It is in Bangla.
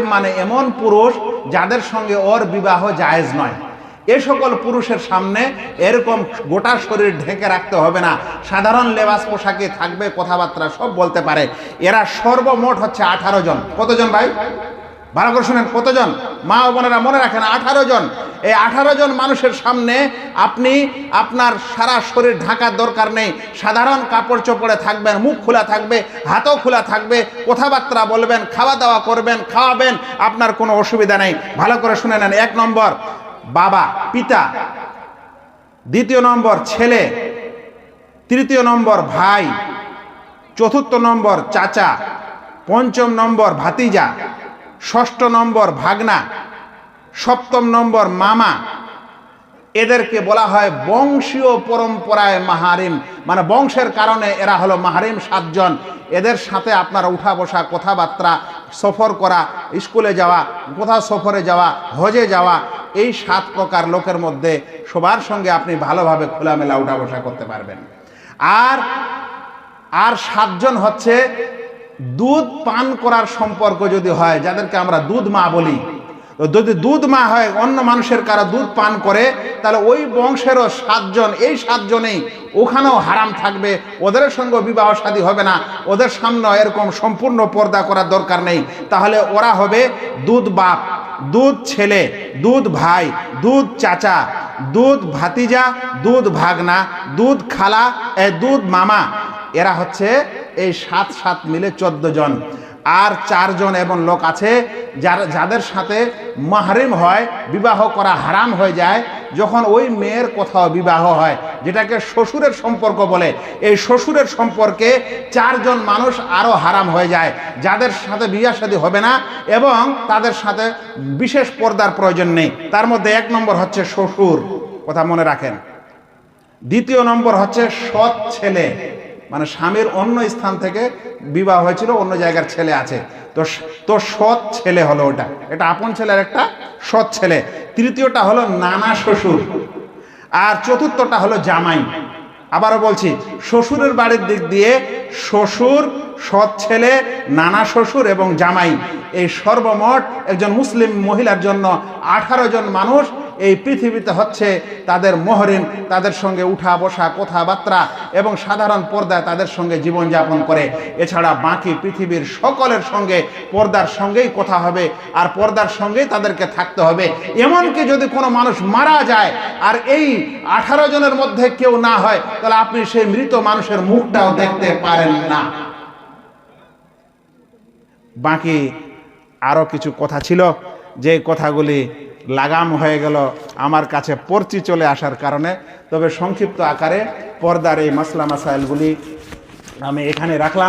মাহারিম মানে এমন পুরুষ যাদের সঙ্গে ওর বিবাহ জায়েজ নয়। এ সকল পুরুষের সামনে এরকম গোটা শরীর ঢেকে রাখতে হবে না। সাধারণ লেবাস পোশাকে থাকবে, কথাবার্তা সব বলতে পারে। এরা সর্বমোট হচ্ছে আঠারো জন। কতজন ভাই? ভালো করে শুনেন, কতজন? মা বোনেরা মনে রাখেন, আঠারো জন। এই আঠারো জন মানুষের সামনে আপনি আপনার সারা শরীর ঢাকার দরকার নেই। সাধারণ কাপড় চোপড়ে থাকবেন, মুখ খোলা থাকবে, হাতও খোলা থাকবে, কথাবার্তা বলবেন খাওয়া দাওয়া করবেন, খাওয়াবেন, আপনার কোনো অসুবিধা নেই। ভালো করে শুনে নেন। এক নম্বর, বাবা, পিতা। দ্বিতীয় নম্বর, ছেলে। তৃতীয় নম্বর, ভাই। চতুর্থ নম্বর, চাচা। পঞ্চম নম্বর, ভাতিজা। ষষ্ঠ নম্বর, ভাগনা। সপ্তম নম্বর মামা। এদেরকে বলা হয় বংশীয় পরম্পরায় মাহারিম। মানে বংশের কারণে এরা হলো মাহারিম সাতজন। এদের সাথে আপনার উঠা বসা, কথাবার্তা, সফর করা, স্কুলে যাওয়া, কোথাও সফরে যাওয়া, হজে যাওয়া, এই সাত প্রকার লোকের মধ্যে সবার সঙ্গে আপনি ভালোভাবে খোলামেলা উঠা বসা করতে পারবেন। আর আর সাতজন হচ্ছে দুধ পান করার সম্পর্ক যদি হয়, যাদেরকে আমরা দুধ মা বলি যদি দুধ মা হয়, অন্য মানুষের কারা দুধ পান করে, তাহলে ওই বংশেরও সাতজন, এই সাতজনেই ওখানেও হারাম থাকবে। ওদের সঙ্গে বিবাহ শাদী হবে না। ওদের সামনে এরকম সম্পূর্ণ পর্দা করার দরকার নেই। তাহলে ওরা হবে দুধ বাপ, দুধ ছেলে, দুধ ভাই, দুধ চাচা, দুধ ভাতিজা, দুধ ভাগনা, দুধ খালা দুধ মামা। এরা হচ্ছে এই সাত সাত মিলে চোদ্দ জন। আর চারজন এবং লোক আছে যার, যাদের সাথে মাহরিম হয়, বিবাহ করা হারাম হয়ে যায়, যখন ওই মেয়ের কোথাও বিবাহ হয়, যেটাকে শ্বশুরের সম্পর্ক বলে। এই শ্বশুরের সম্পর্কে চারজন মানুষ আরও হারাম হয়ে যায়, যাদের সাথে বিয়া শাদী হবে না এবং তাদের সাথে বিশেষ পর্দার প্রয়োজন নেই। তার মধ্যে এক নম্বর হচ্ছে শ্বশুর, কথা মনে রাখেন। দ্বিতীয় নম্বর হচ্ছে সৎ ছেলে। মানে স্বামীর অন্য স্থান থেকে বিবাহ হয়েছিল, অন্য জায়গার ছেলে আছে। তো তো সৎ ছেলে হলো ওটা। এটা আপন ছেলের একটা সৎ ছেলে। তৃতীয়টা হলো নানা শ্বশুর। আর চতুর্থটা হলো জামাই। আবারও বলছি, শ্বশুরের বাড়ির দিক দিয়ে শ্বশুর, সৎ ছেলে, নানা শ্বশুর এবং জামাই। এই সর্বমোট একজন মুসলিম মহিলার জন্য আঠারো জন মানুষ এই পৃথিবীতে হচ্ছে তাদের মহরিম তাদের সঙ্গে উঠা বসা কথাবার্তা এবং সাধারণ পর্দায় তাদের সঙ্গে জীবনযাপন করে। এছাড়া বাকি পৃথিবীর সকলের সঙ্গে পর্দার সঙ্গেই কথা হবে আর পর্দার সঙ্গেই তাদেরকে থাকতে হবে। এমনকি যদি কোনো মানুষ মারা যায় আর এই আঠারো জনের মধ্যে কেউ না হয়, তাহলে আপনি সেই মৃত মানুষের মুখটাও দেখতে পারেন না। বাকি আরও কিছু কথা ছিল, যে কথাগুলি লাগাম হয়ে গেল আমার কাছে পর্চি চলে আসার কারণে। তবে সংক্ষিপ্ত আকারে পর্দার এই মাসলা মাসাইলগুলি আমি এখানে রাখলাম।